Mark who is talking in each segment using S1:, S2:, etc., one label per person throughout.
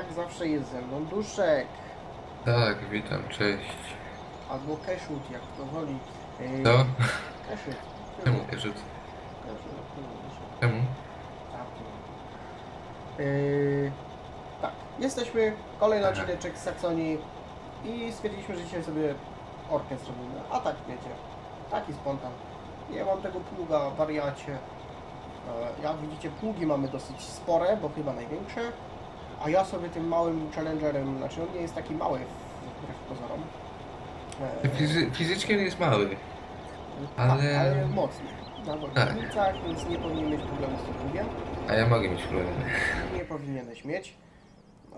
S1: jak zawsze jest ze mną Duszek
S2: Tak, witam, cześć.
S1: albo Keszut, jak to woli. Yy,
S2: Co?
S1: Keszut.
S2: Czemu Keszut? Czemu?
S1: Yy, tak, jesteśmy, kolejny
S2: Aha.
S1: odcinek z Saksonii i stwierdziliśmy, że dzisiaj sobie orkę zrobimy. A tak wiecie, taki spontan. Nie mam tego pługa, wariacie. E, Jak widzicie, pługi mamy dosyć spore, bo chyba największe. A ja sobie tym małym challengerem, znaczy on nie jest taki mały wbrew pozorom. E,
S2: Fizy fizycznie on jest mały. ale-
S1: ale mocny. Na
S2: Tak.
S1: więc nie powinien mieć problemu z tym.
S2: A ja mogę mieć problem.
S1: Nie powinieneś mieć.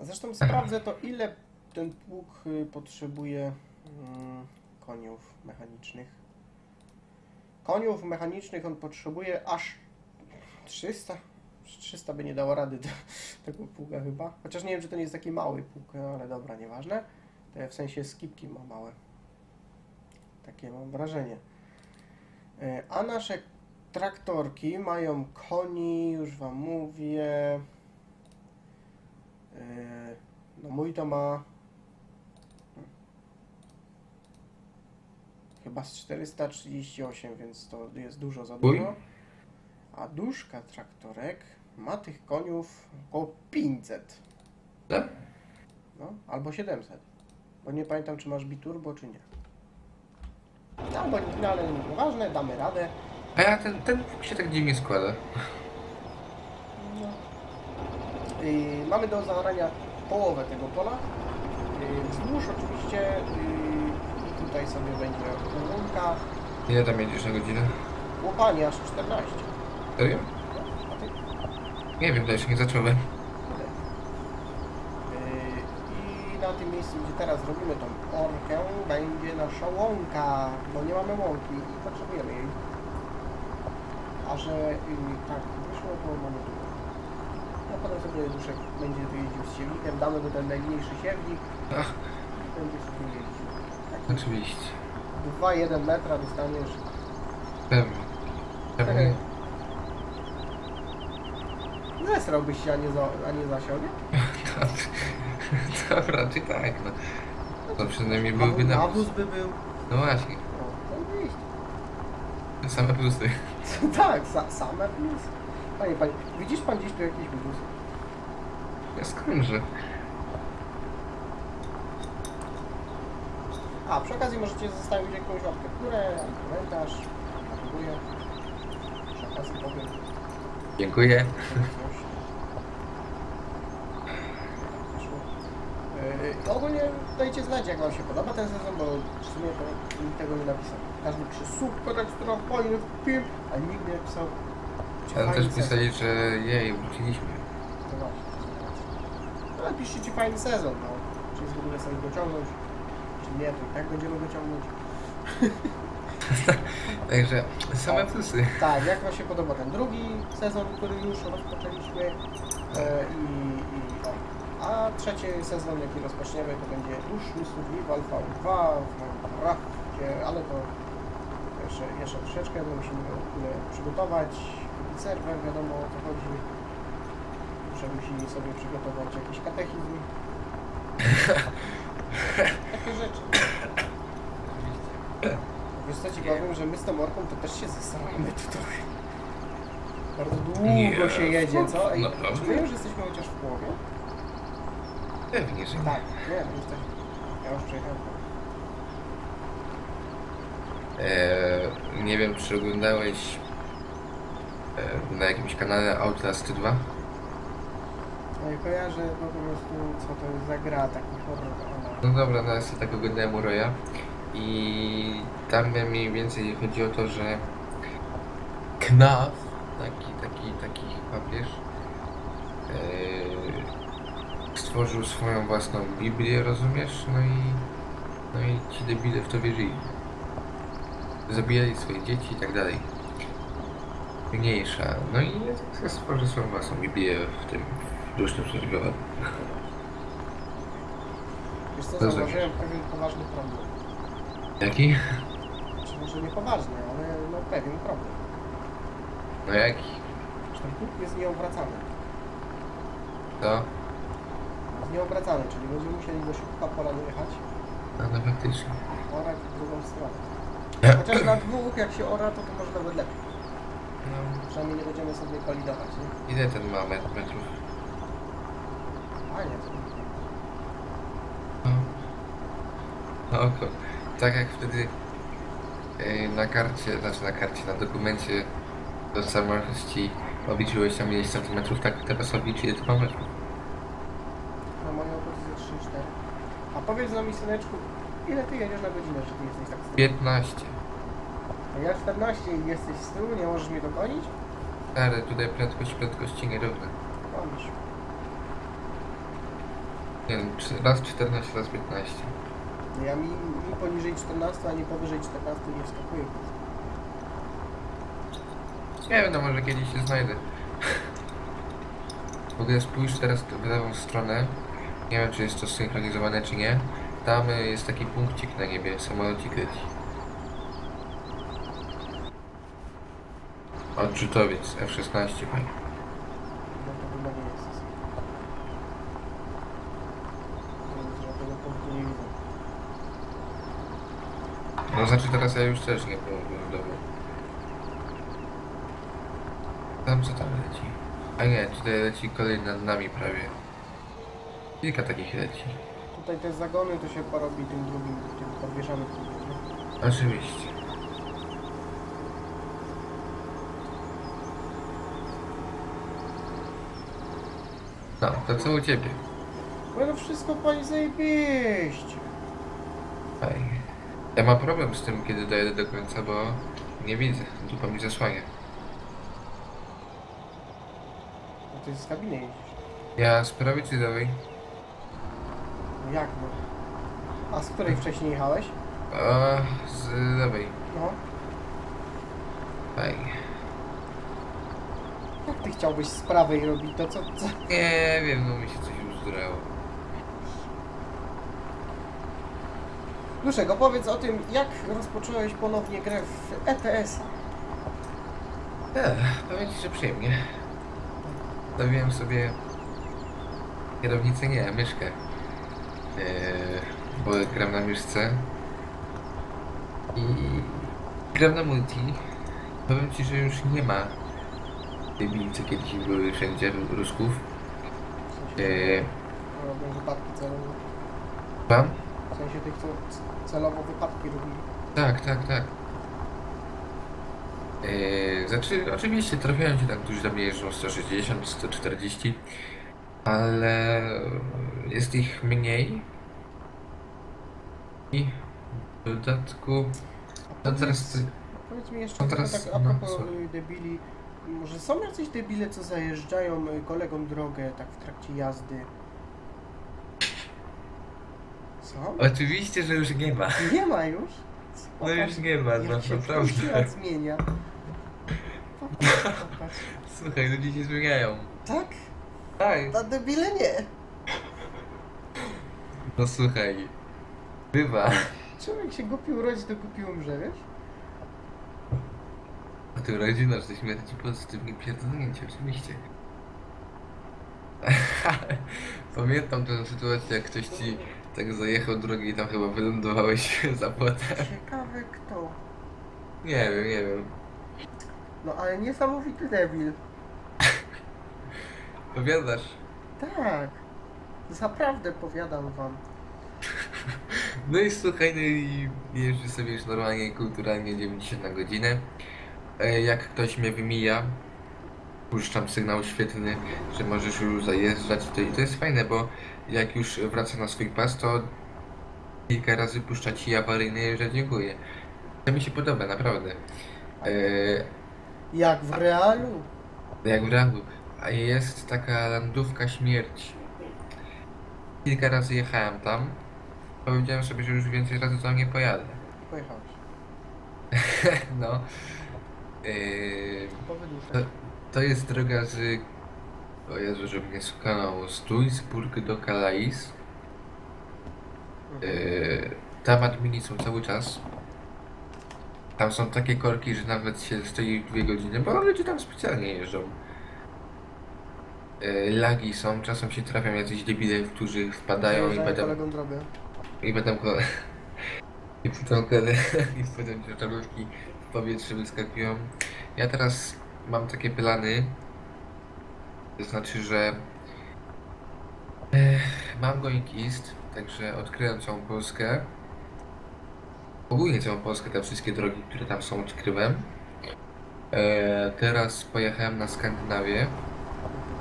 S1: Zresztą sprawdzę to, ile ten pług y, potrzebuje mm, koniów mechanicznych. Koniów mechanicznych on potrzebuje aż 300. 300 by nie dało rady do tego pługa chyba. Chociaż nie wiem, czy to nie jest taki mały pług, no ale dobra, nieważne. To ja w sensie skipki ma małe. Takie mam wrażenie. E, A nasze traktorki mają koni, już wam mówię. E, No mój to ma chyba z 438, więc to jest dużo za dużo. A duszka traktorek ma tych koniów około 500.
S2: Tak?
S1: No, albo 700. Bo nie pamiętam, czy masz biturbo, czy nie. No, bo, no ale nieważne, damy radę.
S2: A ja ten, ten się tak dziwnie składa.
S1: No. I mamy do zaorania połowę tego pola. Y, Wzdłuż oczywiście y, tutaj sobie będzie łąka.
S2: Ile tam jedziesz na godzinę?
S1: Łopanie aż 14.
S2: Serio? Nie wiem, to jeszcze nie zacząłem.
S1: Y, I na tym miejscu, gdzie teraz robimy tą orkę, będzie nasza łąka, bo nie mamy łąki i potrzebujemy jej. A że y, tak wyszło, to mamy tu. No potem sobie duszek będzie tu jeździł z siewnikiem, damy mu ten najmniejszy siewnik
S2: Ach,
S1: i będzie sobie jeździł. Tak,
S2: oczywiście.
S1: 2-1 metra dostaniesz.
S2: Pewnie. Czemu nie?
S1: Zesrałbyś się, a nie, za, a nie zasiał, nie?
S2: To, raczej tak, no. To przynajmniej byłby
S1: Nawóz-
S2: nawóz.
S1: By był.
S2: No właśnie,
S1: No, zajebiście.
S2: same plusy.
S1: tak, sa, same plus. Panie, panie, widzisz pan gdzieś tu jakieś minusy?
S2: Ja skądże?
S1: A, przy okazji możecie zostawić jakąś łapkę w górę, albo komentarz. Gratuluję. Przy okazji powiem
S2: Dziękuję.
S1: coś. Wyszło. Yy, ogólnie dajcie znać, jak Wam się podoba ten sezon, bo w sumie to nikt tego nie napisał. Każdy pisze super ekstra fajny film, a nikt nie napisał. czy
S2: Ale
S1: fajny
S2: też
S1: sezon.
S2: pisali, że jej, wróciliśmy.
S1: No właśnie. No ale piszcie fajny sezon, no. Czy jest w ogóle sens go ciągnąć, czy nie, to i tak będziemy go ciągnąć.
S2: Także same
S1: O.
S2: plusy.
S1: Tak, jak Wam się podoba ten drugi sezon, który już rozpoczęliśmy e, i, i. A trzeci sezon, jaki rozpoczniemy, to będzie Duszny Survival V2 w Minecrafcie, ale to jeszcze, jeszcze troszeczkę, bo musimy go przygotować, kupić serwer, wiadomo o co chodzi. Muszę musi sobie przygotować jakiś katechizm. Takie rzeczy. Wiesz co ci powiem, że my z tą orką to też się zesramy tutaj. Bardzo długo
S2: Nie,
S1: się jedzie, co? Ej,
S2: naprawdę?
S1: czy my już jesteśmy chociaż w połowie?
S2: Pewnie, że.
S1: Tak, nie, my jesteśmy. Ja już przejechałem.
S2: Eee, nie wiem, czy oglądałeś e, na jakimś kanale Outlast 2?
S1: No i kojarzę no, po prostu, co to jest za gra, taki horror.
S2: No dobra, no ja sobie tak oglądałem Uroja i tam mniej więcej chodzi o to, że Knaf, taki, taki, taki papież, eee, stworzył swoją własną Biblię, rozumiesz? No i, no i ci debile w to wierzyli. Zabijali swoje dzieci i tak dalej. Mniejsza. No i ja stworzył swoją własną Biblię w tym dusznym survivalu.
S1: Wiesz co, zauważyłem pewien poważny problem.
S2: Jaki?
S1: Czy może nie poważny, ale no pewien problem.
S2: No jaki?
S1: Że ten pług jest nieobracany.
S2: To?
S1: Nieobracany, czyli będziemy musieli do środka pola dojechać,
S2: No, no faktycznie.
S1: orać w drugą stronę. Chociaż na dwóch, jak się ora, to to może nawet lepiej.
S2: No,
S1: Przynajmniej nie będziemy sobie kolidować, nie?
S2: ile ten ma met- metrów?
S1: Fajnie.
S2: No. No oko. Tak jak wtedy na karcie, znaczy na karcie, na dokumencie do samości obliczyłeś tam ileś centymetrów, tak teraz oblicz ile to ma metrów.
S1: A powiedz nam, syneczku, ile ty jedziesz na godzinę, że ty jesteś tak z tyłu?
S2: 15.
S1: A ja 14 i jesteś z tyłu, nie możesz mnie dogonić?
S2: Ale tutaj prędkość prędkości nierówne.
S1: Możesz.
S2: Nie wiem, raz 14, raz 15.
S1: Ja mi, mi poniżej 14, ani powyżej 14 nie wskakuję.
S2: Nie wiem, no może kiedyś się znajdę. W ogóle spójrz teraz w lewą stronę. Nie wiem, czy jest to synchronizowane, czy nie. Tam y, jest taki punkcik na niebie, samolocik leci. Odrzutowiec F-16, panie.
S1: No.
S2: No znaczy teraz ja już też nie byłem w domu. Tam co tam leci? A nie, tutaj leci kolej nad nami prawie. Kilka takich leci.
S1: Tutaj te zagony to się porobi tym drugim, tym podwieszanym. nie?
S2: Oczywiście. No, to co u ciebie?
S1: No to wszystko pani zajebiście.
S2: Fajnie. Ja mam problem z tym, kiedy dojadę do końca, bo nie widzę. Dupa mi zasłania.
S1: No to jest z kabiny jeździsz.
S2: Ja z prawej czy z lewej?
S1: Jak no? A z której wcześniej jechałeś?
S2: A, z lewej.
S1: No.
S2: Fajnie.
S1: Jak ty chciałbyś z prawej robić to co? co?
S2: Nie wiem, no mi się coś uzdrało.
S1: Duszek, opowiedz o tym, jak rozpocząłeś ponownie grę w E ETS.
S2: Ech, powiem ci, że przyjemnie. Stawiłem sobie kierownicę, nie, myszkę. Eee, bo gram na myszce. I gram na multi. Powiem ci, że już nie ma debili, co kiedyś były wszędzie, rusków. Eee,
S1: robią wypadki celowe.
S2: mam?
S1: W sensie tych, co celowo wypadki robili.
S2: Tak, tak, tak. Eee, znaczy, oczywiście trafiają ci tam, którzy do mnie jeżdżą 160, 140, ale jest ich mniej. I w dodatku,
S1: A
S2: no teraz,
S1: powiedz, mi jeszcze
S2: no teraz-
S1: tak a
S2: no,
S1: propos y, debili. Może są jacyś debile, co zajeżdżają y, kolegom drogę tak w trakcie jazdy? Są?
S2: oczywiście, że już nie ma.
S1: Nie ma już?
S2: No już nie ma, no naprawdę.
S1: zmienia. Popatrz, popatrz.
S2: Słuchaj, ludzie się zmieniają.
S1: Tak?
S2: Tak.
S1: A debile nie.
S2: No słuchaj, bywa.
S1: Człowiek się głupi urodzi, to głupi umrze, wiesz?
S2: A ty rodzina, że śmieję ci pozytywnie pierdolnięcie, oczywiście. Pamiętam tę sytuację, jak ktoś ci tak zajechał drogę i tam chyba wylądowałeś za płotem.
S1: Ciekawe kto.
S2: Nie wiem, nie wiem.
S1: No ale niesamowity debil.
S2: Powiadasz?
S1: Tak. Zaprawdę powiadam wam.
S2: No i słuchaj, no i jeżdżę sobie już normalnie, kulturalnie 90 na godzinę. E, Jak ktoś mnie wymija, puszczam sygnał świetlny, że możesz już zajeżdżać. To, I to jest fajne, bo jak już wraca na swój pas, to kilka razy puszcza ci awaryjny, że dziękuję. To mi się podoba, naprawdę. E,
S1: Jak w realu.
S2: jak w realu. A jest taka landówka śmierci. Kilka razy jechałem tam. Powiedziałem sobie, że już więcej razy tam nie pojadę.
S1: Pojechałeś.
S2: No. Yy, to, to jest droga z... O Jezu, że mnie skanął. Z Duisburg do Calais. Yy, tam admini są cały czas. Tam są takie korki, że nawet się stoi dwie godziny, bo ludzie tam specjalnie jeżdżą. e, lagi są, czasem się trafią jacyś debile, którzy wpadają i potem,
S1: kolegą drogę.
S2: I potem, ko- i potem, kole- i potem ciężarówki w powietrze wyskakują. Ja teraz mam takie plany, to znaczy, że e, mam Going East, także odkryłem całą Polskę. Ogólnie całą Polskę, te wszystkie drogi, które tam są, odkryłem. E, teraz pojechałem na Skandynawię.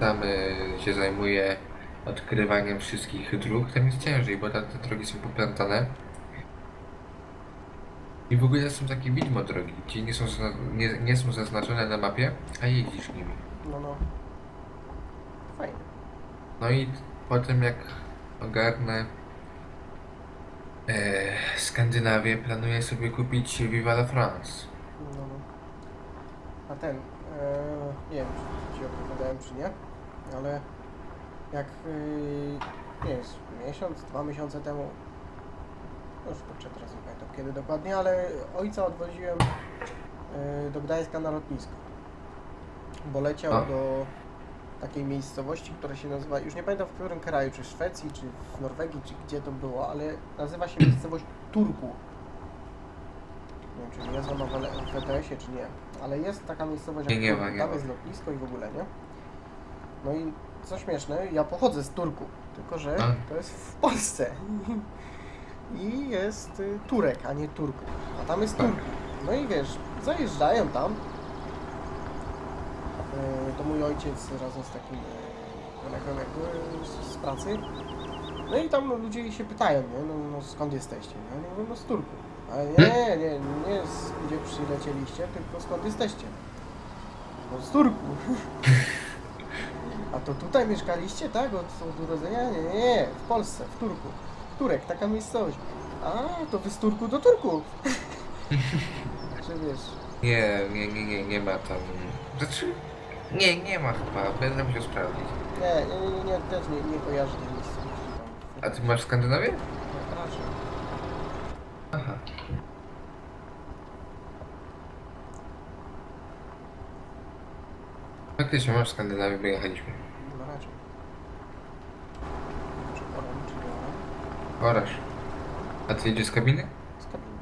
S2: Tam e, się zajmuję odkrywaniem wszystkich dróg. Tam jest ciężej, bo tam te drogi są poplątane. I w ogóle są takie widmo drogi, gdzie nie są, nie, nie są zaznaczone na mapie, a jeździsz nimi.
S1: No, no. Fajnie.
S2: No i potem jak ogarnę e, Skandynawię, planuję sobie kupić Viva la France.
S1: No, no. A ten, e, nie wiem, czy ci opowiadałem, czy nie, ale jak, e, nie z miesiąc, dwa miesiące temu, już kurczę, teraz nie pamiętam kiedy dokładnie, ale ojca odwoziłem e, do Gdańska na lotnisko, bo leciał
S2: A.
S1: do takiej miejscowości, która się nazywa, już nie pamiętam w którym kraju, czy w Szwecji, czy w Norwegii, czy gdzie to było, ale nazywa się miejscowość Turku. Nie wiem, czy jest ona w L- w ETS-ie, czy nie, ale jest taka miejscowość
S2: Nie,
S1: jak
S2: nie ma, nie
S1: tam jest lotnisko i w ogóle, nie? No i co śmieszne, ja pochodzę z Turku, tylko że
S2: A.
S1: to jest w Polsce. I jest y, Turek, a nie Turku. A tam jest
S2: Tak.
S1: Turku. No i wiesz, zajeżdżają tam. Y, To mój ojciec razem z takim y, kolegą jakby z, pracy. No i tam ludzie się pytają, nie? No, no skąd jesteście? No, ja mówię, no z Turku. Ale nie, nie, nie z gdzie przylecieliście, tylko skąd jesteście? No z Turku. A to tutaj mieszkaliście, tak? Od, od urodzenia? Nie, nie, nie, w Polsce, w Turku. Turek, taka miejscowość. A, to wy z Turku do Turku. Że wiesz.
S2: Nie, nie, nie, nie, nie ma tam. Znaczy, nie, nie ma chyba, będę musiał sprawdzić.
S1: Nie, nie, nie, nie też nie, nie kojarzę tej miejscowości.
S2: A ty masz Skandynawię?
S1: Nie, raczej.
S2: Aha. Faktycznie masz Skandynawię, bo jechaliśmy.
S1: No?
S2: Orasz. A ty jedziesz z kabiny?
S1: Z kabiny.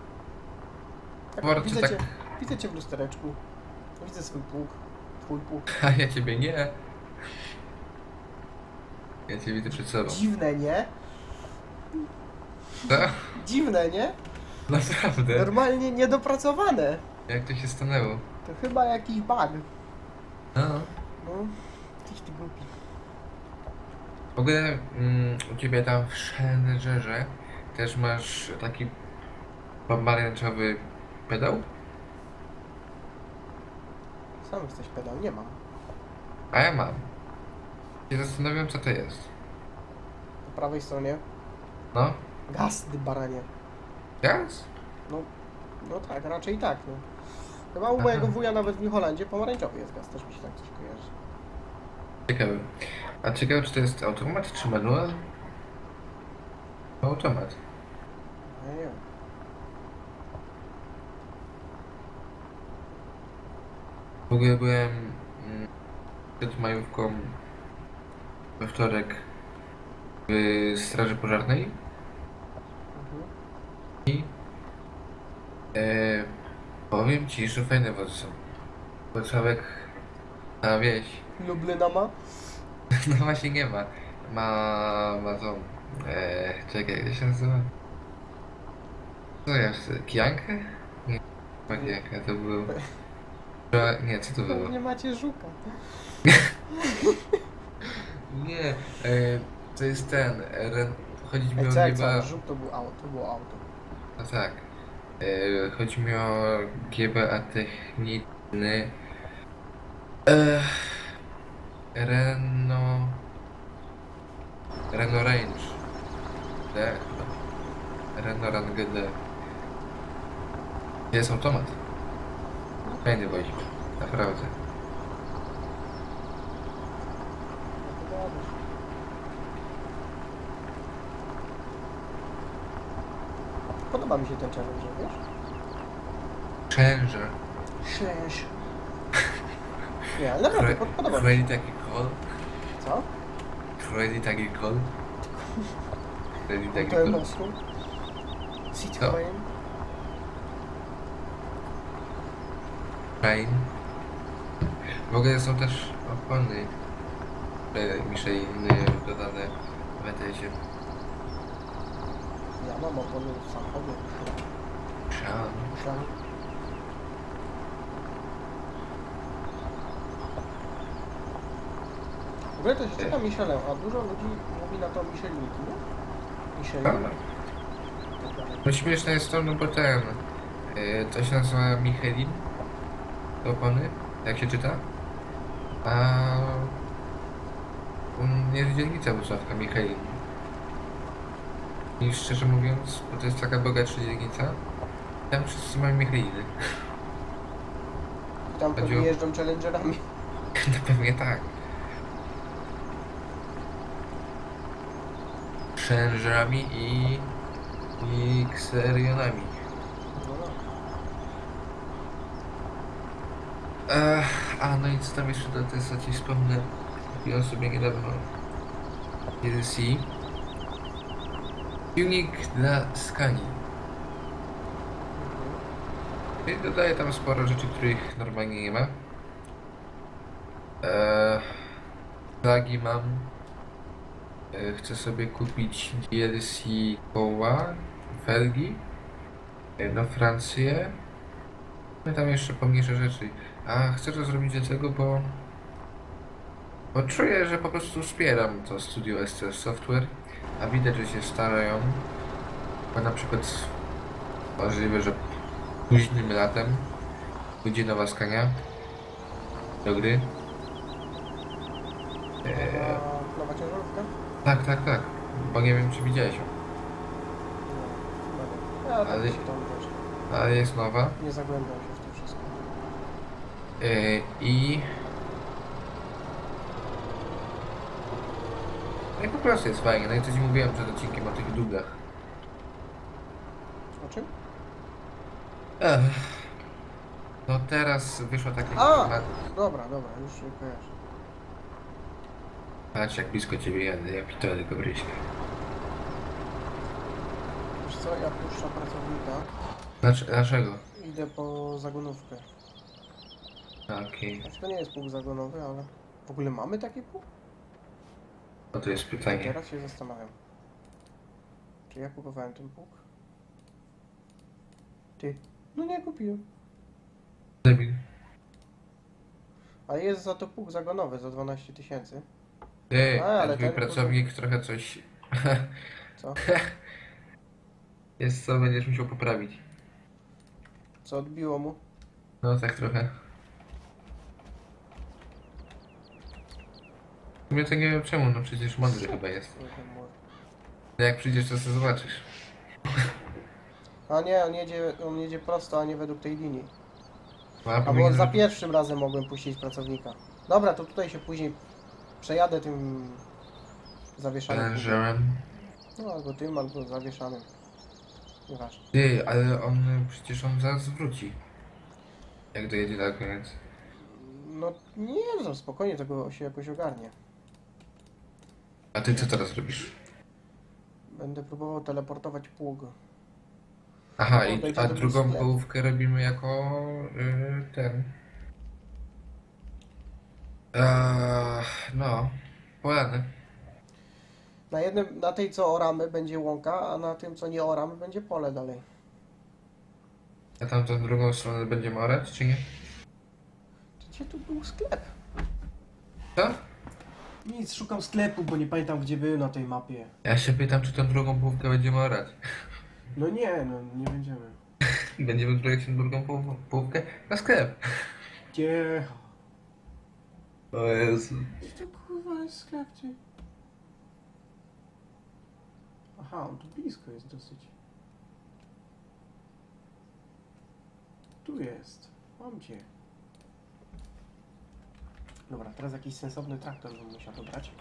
S1: Tak,
S2: Bardzo
S1: widzę,
S2: tak.
S1: cię, widzę cię w lustereczku. Widzę swój pług. Twój pług.
S2: A ja ciebie nie. Ja cię widzę przed sobą.
S1: Dziwne, nie?
S2: Co?
S1: Dziwne, nie?
S2: Naprawdę?
S1: Normalnie niedopracowane.
S2: Jak to się stanęło?
S1: To chyba jakiś bug.
S2: No.
S1: No, tyś ty głupi.
S2: W ogóle mm, u ciebie tam w Szenżerze też masz taki pomarańczowy pedał?
S1: Sam jesteś pedał, nie mam.
S2: A ja mam. Się zastanawiam co to jest.
S1: Po prawej stronie
S2: No?
S1: gaz, ty baranie.
S2: Gaz?
S1: No tak, raczej tak, no. Chyba u
S2: Aha.
S1: mojego wuja nawet w New Holandzie pomarańczowy jest gaz, też mi się tak coś kojarzy.
S2: Ciekawe. A ciekawe czy to jest automat czy manual? Automat.
S1: Ja nie wiem.
S2: W ogóle byłem mm, przed majówką we wtorek w straży pożarnej
S1: Mhm.
S2: i e, powiem ci, że fajne wody są. Włocławek na wieś.
S1: Lublina ma?
S2: No właśnie nie ma. Ma, ma tą, e, czekaj, jak to się nazywa? Co jest? Kijankę? Nie, ma kijankę, to był... Nie, co to było?
S1: Nie macie żuka.
S2: Nie, e, to jest ten, ren, chodzi mi o GBA,
S1: co? Żuk to był auto, to było auto.
S2: no tak, e, chodzi mi o GBA techniczny, e, Renault, Renault Range, D Renault Range D, jest automat, fajny wozik, naprawdę.
S1: Podoba mi się ten challenge, wiesz?
S2: Challenger,
S1: Challenge. Nie, ale naprawdę pod- podoba mi się.
S2: Taki kol.
S1: Co?
S2: Credit Agricole. Credit
S1: To
S2: Agricole.
S1: Moscow. Citroen.
S2: Train. W ogóle są też opony e, Michelin dodane w ETS-ie.
S1: Ja mam opony w samochodzie.
S2: Szan.
S1: W ogóle to się czyta Michelin, a dużo ludzi mówi na to Michelinki, nie? Michelin.
S2: Tak. No śmieszne jest to, no bo ten... e, To się nazywa Michelin. Te opony, jak się czyta. A... Jest dzielnica wrocławska Michelin. I szczerze mówiąc, bo to jest taka bogatsza dzielnica, tam wszyscy mają Micheliny.
S1: Tam pewnie jeżdżą challengerami.
S2: No pewnie tak. Challengerami i... i Xerionami.
S1: No.
S2: Ech, a no i co tam jeszcze do Tesla ci wspomnę. Kupiłem sobie niedawno DLC. Tuning dla Scanii. I dodaje tam sporo rzeczy, których normalnie nie ma. Eee, flagi mam. Eee, chcę sobie kupić DLC koła, felgi. Na Francję. No tam jeszcze pomniejsze rzeczy. A chcę to zrobić dlatego, bo... Bo czuję, że po prostu wspieram to studio STS Software, a widać, że się starają. Bo na przykład możliwe, że późnym latem będzie nowa skania do gry. Eee? Tak, tak, tak. Bo nie wiem, czy widziałeś ją.
S1: No. Ja tak
S2: Ale-
S1: tam wiesz,
S2: Ale jest nowa.
S1: nie zagłębiam się w to wszystko.
S2: Eee, I... No i po prostu jest fajnie. No i co ci mówiłem przed odcinkiem o tych długach.
S1: O czym?
S2: Ech. No teraz wyszła taka
S1: A! Dobra, dobra, już się kojarzę.
S2: Patrz jak blisko ciebie jadę, ja pitole Gabryśka.
S1: Wiesz co, ja puszczam pracownika,
S2: Znaczy, dlaczego?
S1: idę po zagonówkę.
S2: Okej,
S1: Znaczy to nie jest pług zagonowy, ale... W ogóle mamy taki pług?
S2: no to jest pytanie.
S1: Teraz się zastanawiam. Czy ja kupowałem ten pług? Ty. No nie kupiłem.
S2: Debil.
S1: Ale jest za to pług zagonowy za 12 tysięcy.
S2: Ej,
S1: A, ale
S2: ale twój
S1: ten
S2: pracownik trochę coś...
S1: Co?
S2: jest co będziesz musiał poprawić.
S1: Co odbiło mu?
S2: No tak trochę. W sumie to nie wiem czemu, no przecież mądry chyba jest. No jak przyjdziesz to sobie zobaczysz.
S1: A nie, on jedzie, on jedzie prosto, a nie według tej linii.
S2: No, a powinien
S1: za pierwszym razem mogłem puścić pracownika. Dobra, to tutaj się później przejadę tym zawieszanym. No albo tym, albo zawieszanym. Nieważne.
S2: Ty, ale on przecież on zaraz wróci. Jak dojedzie na koniec.
S1: No nie, no spokojnie, tego się jakoś ogarnie.
S2: A ty co teraz robisz?
S1: Będę próbował teleportować pług.
S2: Aha, i, a drugą
S1: sklep.
S2: połówkę robimy jako y, ten. Eee, no, polany.
S1: Na jednym, na tej co oramy będzie łąka, a na tym co nie oramy będzie pole dalej.
S2: A tamtą drugą stronę będziemy orać, czy nie?
S1: Gdzie tu był sklep?
S2: Co?
S1: Nic, szukam sklepu, bo nie pamiętam gdzie był na tej mapie.
S2: Ja się pytam, czy tą drugą połówkę będziemy orać.
S1: No nie, no nie będziemy.
S2: Będziemy zbierać tę drugą poł- połówkę na sklep.
S1: Gdzie?
S2: O Jezu.
S1: Gdzie to kurwa jest sklep, gdzie? Aha, on tu blisko jest dosyć. Tu jest. Mam cię. Dobra, teraz jakiś sensowny traktor bym musiał dobrać.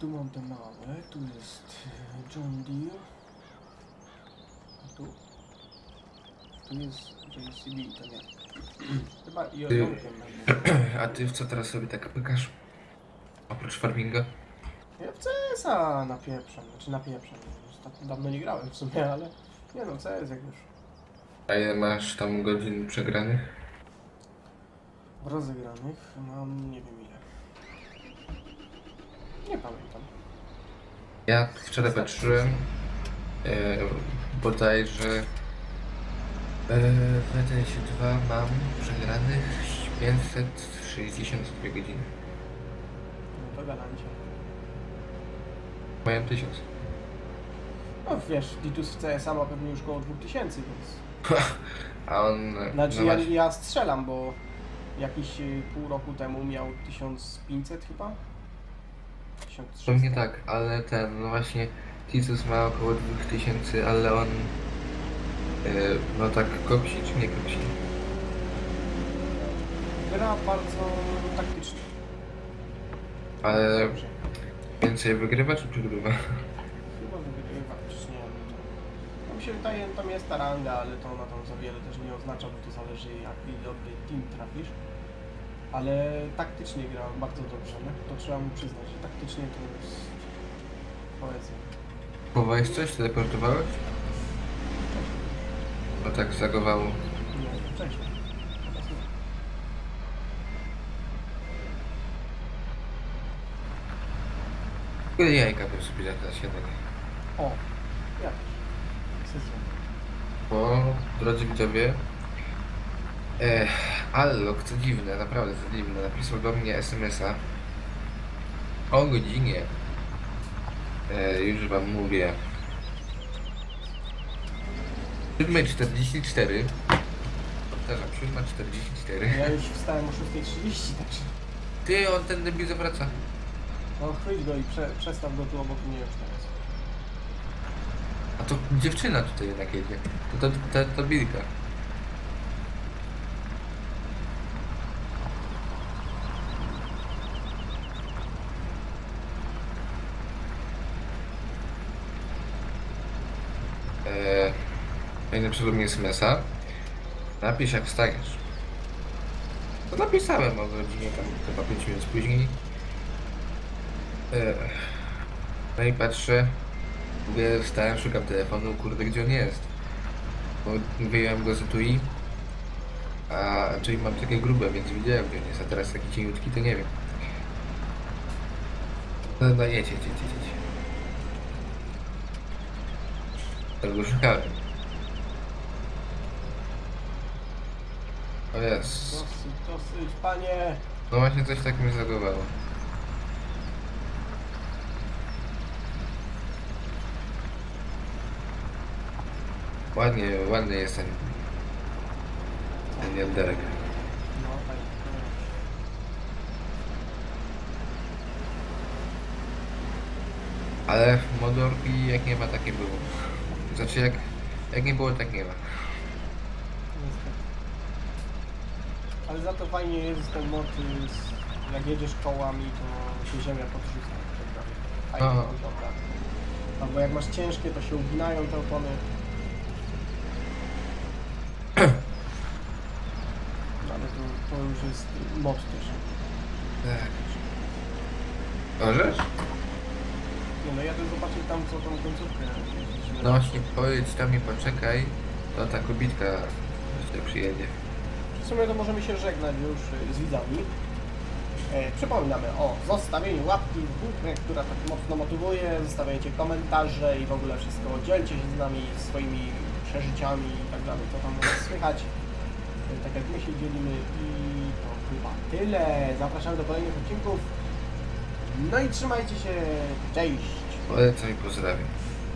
S1: Tu mam te małe, tu jest e, John Deere. A tu... Tu jest JCB, to nie. Chyba i.
S2: A ty w co teraz sobie tak pykasz? Oprócz farminga?
S1: Ja w CS-a napieprzam, znaczy napieprzam. Tak dawno nie grałem w sumie, ale nie no, CS jak już
S2: A ile masz tam godzin przegranych?
S1: rozegranych mam nie wiem ile. Nie pamiętam.
S2: Ja wczoraj patrzyłem, e, bodajże e, w ETS 2 mam przegranych 562 godziny.
S1: No to galancie.
S2: Mają 1000.
S1: No wiesz, Titus w CS-a ma pewnie już około 2000, więc...
S2: A on...
S1: Znaczy
S2: no
S1: ja, ja strzelam, bo jakiś y, pół roku temu miał 1500 chyba? 1300.
S2: Pewnie tak, ale ten, no właśnie Titus ma około 2000, ale on no tak koksi czy nie koksi?
S1: Gra bardzo taktycznie.
S2: Ale
S1: Dobrze.
S2: więcej wygrywa czy przegrywa?
S1: Chyba wygrywa, przecież nie wiem. To... Mi się wydaje, tam jest ta ranga, ale to ona tam za wiele też nie oznacza, bo to zależy jak i dobry team trafisz. Ale taktycznie gra bardzo dobrze, nie? to trzeba mu przyznać, że taktycznie to jest poezja.
S2: Próbowałeś coś? Teleportowałeś? No tak zagowało. Ile jajka bym sobie zagrać jednego?
S1: O, ja też.
S2: Bo, drodzy widzowie, e, Allok, co dziwne, naprawdę co dziwne, napisał do mnie SMS-a o godzinie, e, już wam mówię, 7.44, powtarzam, 7.44,
S1: Ja już wstałem o 6.30, także
S2: ty, on ten debil zawraca.
S1: no chwyć go i prze, przestaw go tu obok mnie już teraz.
S2: A to dziewczyna tutaj jednak jedzie, to, to, to, to Bilka. Eee, Fajny przylub mnie SMS-a. Napisz jak wstajesz. To napisałem o godzinie tam chyba 5 minut później. No i patrzę, Mówię, wstałem, szukam telefonu, kurde, gdzie on jest? Bo wyjąłem go z etui, a czyli mam takie grube, więc widziałem, gdzie on jest, a teraz taki cieniutki, to nie wiem. No, no jedź, jedź, jedź, jedź, jedź. Tak go szukałem. O jest.
S1: Dosyć, dosyć, panie!
S2: No właśnie coś tak mnie zagowało. Ładnie, ładny jest ten, ten janderek.
S1: No tak.
S2: Ale modorki jak nie ma, takie było. Znaczy jak, jak nie było, tak nie ma.
S1: Ale za to fajnie jest ten mod, jak jedziesz kołami, to się ziemia podrzuca. Fajnie
S2: Aha.
S1: to wygląda. Albo jak masz ciężkie, to się uginają te opony. No, Ale to, to już jest mod też.
S2: Tak. Możesz?
S1: Nie no, jadę zobaczyć tam, co tą końcówkę.
S2: No właśnie, pojedź tam i poczekaj, to ta kobitka jeszcze przyjedzie.
S1: W sumie to możemy się żegnać już y, z widzami. E, przypominamy o zostawieniu łapki w górę, która tak mocno motywuje, zostawiajcie komentarze i w ogóle wszystko. Dzielcie się z nami swoimi przeżyciami i tak dalej, co tam u słychać. E, tak jak my się dzielimy i to chyba tyle. Zapraszamy do kolejnych odcinków. No i trzymajcie się. Cześć!
S2: Polecam i pozdrawiam.